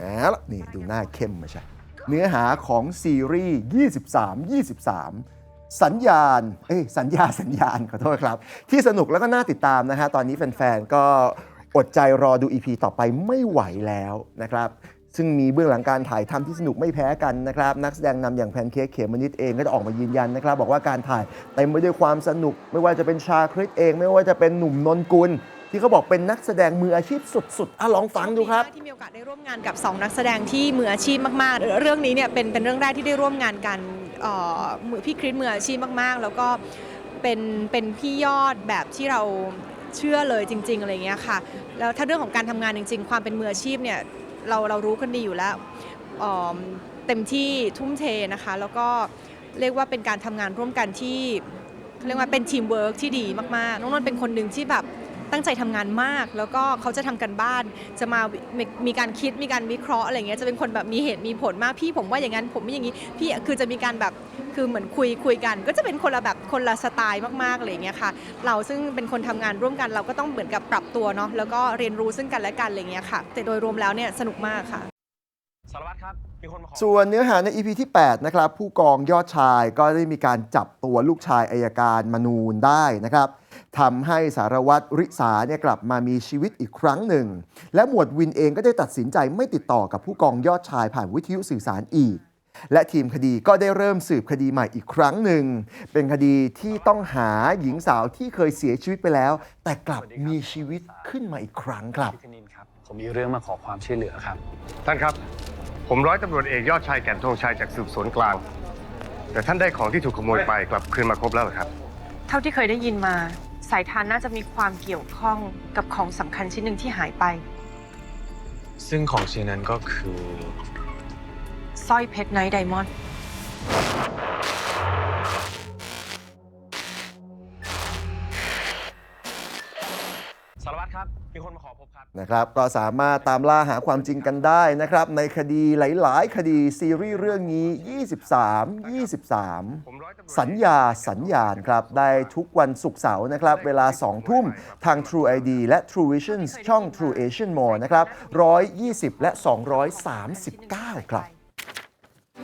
เอาละนี่ดูหน้าเข้มมาใช่เนื้อหาของซีรีส์ 23 23 สัญญาณ เอ้ยสัญญาสัญญาณ ขอโทษครับ ที่สนุกแล้วก็น่าติดตามนะฮะ ตอนนี้แฟนๆ ก็อดใจรอดู EP ต่อไปไม่ไหวแล้วนะครับ ซึ่งมีเบื้องหลังการถ่ายทำที่สนุกไม่แพ้กันนะครับ นักแสดงนำอย่างแพนเค้กเขมมนิดเองก็จะออกมายืนยันนะครับ บอกว่าการถ่ายเต็มไปด้วยความสนุก ไม่ว่าจะเป็นชาคริสเอง ไม่ว่าจะเป็นหนุ่มนนกุล ที่เขาบอกเป็นนักแสดงมืออาชีพสุดๆอะลองฟังดูครับ ที่มีโอกาสได้ร่วมงานกับ 2 นักแสดงที่มืออาชีพมากๆ เรื่องนี้เนี่ยเป็นเป็นเรื่องแรกที่ได้ร่วมงานกันเออมือพี่คริสมืออาชีพมากๆ แล้วก็เป็นเป็นพี่ยอดแบบที่เราเชื่อเลยจริง ๆอะไรเงี้ยค่ะแล้วถ้าเรื่องของการทำงานจริง ๆ ความเป็นมืออาชีพเนี่ยเราเรารู้กันดีอยู่แล้วเต็มที่ทุ่มเทนะคะ แล้วก็เรียกว่าเป็นการทำงานร่วมกันที่เขาเรียกว่าเป็นทีมเวิร์กที่ดีมากๆ น้องนนท์เป็นคนหนึ่งที่แบบ ตั้งใจทำงานมาก แล้วก็เขาจะทำกันบ้าน จะมามีมีการคิดมีการวิเคราะห์อะไรเงี้ยจะเป็นคนแบบมีเหตุมีผลมากพี่ผมว่าอย่างนั้นผมไม่อย่างนี้พี่คือจะมีการแบบคือเหมือนคุยคุยกัน ก็จะเป็นคนละแบบคนละสไตล์มากๆอะไรเงี้ยค่ะ เราซึ่งเป็นคนทำงานร่วมกันเราก็ต้องเหมือนกับปรับตัวเนาะแล้วก็เรียนรู้ซึ่งกันและกันอะไรเงี้ยค่ะ แต่โดยรวมแล้วเนี่ยสนุกมากค่ะสารวัตรครับมีคนมาขอส่วนเนื้อหาใน EP ที่ 8 นะครับ ผู้กองยอดชายก็ได้มีการจับตัวลูกชายอายการมนูนได้นะครับ ทำให้สารวัตรริษาเนี่ยกลับมามีชีวิตอีกครั้งหนึ่ง และหมวดวินเองก็ได้ตัดสินใจไม่ติดต่อกับผู้กองยอดชายผ่านวิทยุสื่อสารอีก และทีมคดีก็ได้เริ่มสืบคดีใหม่อีกครั้งหนึ่ง เป็นคดีที่ต้องหาหญิงสาวที่เคยเสียชีวิตไปแล้ว แต่กลับมีชีวิตขึ้นมาอีกครั้งครับ พี่ธนินครับ ผมมีเรื่องมาขอความช่วยเหลือครับ ท่านครับ ผมร้อยตำรวจเอกยอดชายแก่นธงชัยจากสืบสวนกลาง แต่ท่านได้ของที่ถูกขโมยไปกลับคืนมาครบแล้วเหรอครับ เท่าที่เคยได้ยินมา สายทานน่าจะมีความเกี่ยวข้องกับของสำคัญชิ้นหนึ่งที่หายไปซึ่งของชิ้นนั้นก็คือสร้อยเพชรไนท์ไดมอนด์ ครับ มีคนมาขอพบครับ นะครับก็สามารถตามล่าหาความจริงกันได้นะครับ ในคดีหลาย ๆ คดีซีรีส์เรื่องนี้ 23 23 สัญญาสัญญาณครับ ได้ทุกวันศุกร์เสาร์นะครับ เวลา 2 ทุ่มทาง True ID และ True Vision ช่อง True Asian Mall นะครับ 120 และ 239 ครับ